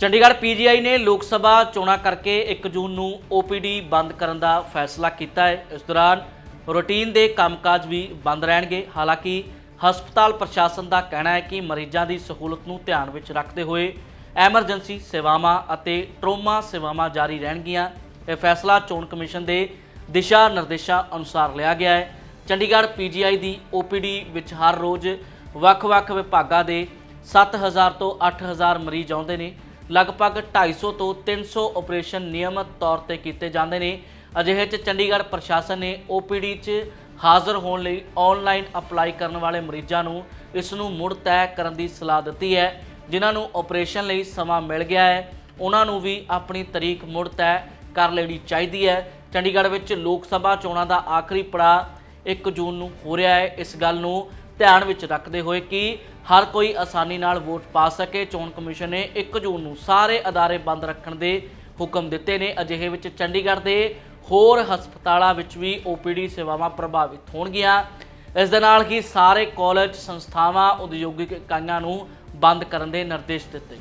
Chandigarh PGI ਨੇ ਲੋਕ ਸਭਾ ਚੋਣਾਂ ਕਰਕੇ 1 ਜੂਨ ਨੂੰ ਓਪੀਡੀ ਬੰਦ ਕਰਨ ਦਾ ਫੈਸਲਾ ਕੀਤਾ ਹੈ। ਇਸ ਦੌਰਾਨ ਰੁਟੀਨ ਦੇ ਕੰਮਕਾਜ ਵੀ ਬੰਦ ਰਹਿਣਗੇ। ਹਾਲਾਂਕਿ, ਹਸਪਤਾਲ ਪ੍ਰਸ਼ਾਸਨ ਦਾ ਕਹਿਣਾ ਹੈ ਕਿ ਮਰੀਜ਼ਾਂ ਦੀ ਸਹੂਲਤ ਨੂੰ ਧਿਆਨ ਵਿੱਚ ਰੱਖਦੇ ਹੋਏ ਐਮਰਜੈਂਸੀ ਸੇਵਾਵਾਂ ਅਤੇ ਟਰੋਮਾ ਸੇਵਾਵਾਂ ਜਾਰੀ ਰਹਿਣਗੀਆਂ। ਇਹ ਫੈਸਲਾ ਚੋਣ ਕਮਿਸ਼ਨ ਦੇ ਦਿਸ਼ਾ ਨਿਰਦੇਸ਼ਾਂ ਅਨੁਸਾਰ ਲਿਆ ਗਿਆ ਹੈ। ਚੰਡੀਗੜ੍ਹ ਪੀਜੀਆਈ ਦੀ ਓਪੀਡੀ ਵਿੱਚ ਹਰ ਰੋਜ਼ ਵੱਖ-ਵੱਖ ਵਿਭਾਗਾਂ ਦੇ 7000 ਤੋਂ 8000 ਮਰੀਜ਼ ਆਉਂਦੇ ਨੇ। ਲਗਭਗ 250 ਤੋਂ 300 ਆਪਰੇਸ਼ਨ ਨਿਯਮਤ ਤੌਰ ਤੇ ਕੀਤੇ ਜਾਂਦੇ ਨੇ। ਅਜਿਹੇ 'ਚ ਚੰਡੀਗੜ੍ਹ ਪ੍ਰਸ਼ਾਸਨ ਨੇ ਓਪੀਡੀ 'ਚ ਹਾਜ਼ਰ ਹੋਣ ਲਈ ਆਨਲਾਈਨ ਅਪਲਾਈ ਕਰਨ ਵਾਲੇ ਮਰੀਜ਼ਾਂ ਨੂੰ ਇਸ ਨੂੰ ਮੁੜ ਤੈਅ ਕਰਨ ਦੀ ਸਲਾਹ ਦਿੱਤੀ ਹੈ, ਜਿਨ੍ਹਾਂ ਨੂੰ ਆਪਰੇਸ਼ਨ ਲਈ ਸਮਾਂ ਮਿਲ ਗਿਆ ਹੈ। ਉਹਨਾਂ ਨੂੰ ਵੀ ਆਪਣੀ ਤਰੀਕ ਮੁੜ ਤੈਅ ਕਰ ਲੈਣੀ ਚਾਹੀਦੀ ਹੈ। ਚੰਡੀਗੜ੍ਹ ਵਿੱਚ ਲੋਕ ਸਭਾ ਚੋਣਾਂ ਦਾ ਆਖਰੀ ਪੜਾਅ 1 ਜੂਨ ਨੂੰ ਹੋ ਰਿਹਾ ਹੈ। ਇਸ ਗੱਲ ਨੂੰ ਧਿਆਨ ਵਿੱਚ ਰੱਖਦੇ ਹੋਏ ਕਿ ਹਰ ਕੋਈ ਆਸਾਨੀ ਨਾਲ ਵੋਟ ਪਾ ਸਕੇ। ਚੋਣ ਕਮਿਸ਼ਨ ਨੇ 1 ਜੂਨ ਨੂੰ ਸਾਰੇ ਅਦਾਰੇ ਬੰਦ ਰੱਖਣ ਦੇ ਹੁਕਮ ਦਿੱਤੇ ਨੇ। ਅਜਿਹੇ ਵਿੱਚ ਚੰਡੀਗੜ੍ਹ ਦੇ ਹੋਰ ਹਸਪਤਾਲਾਂ ਵਿੱਚ ਵੀ ਓਪੀਡੀ ਸੇਵਾਵਾਂ ਪ੍ਰਭਾਵਿਤ ਹੋਣਗੀਆਂ। ਇਸ ਦੇ ਨਾਲ ਹੀ ਸਾਰੇ ਕਾਲਜ, ਸੰਸਥਾਵਾਂ, ਉਦਯੋਗਿਕ ਇਕਾਈਆਂ ਨੂੰ ਬੰਦ ਕਰਨ ਦੇ ਨਿਰਦੇਸ਼ ਦਿੱਤੇ।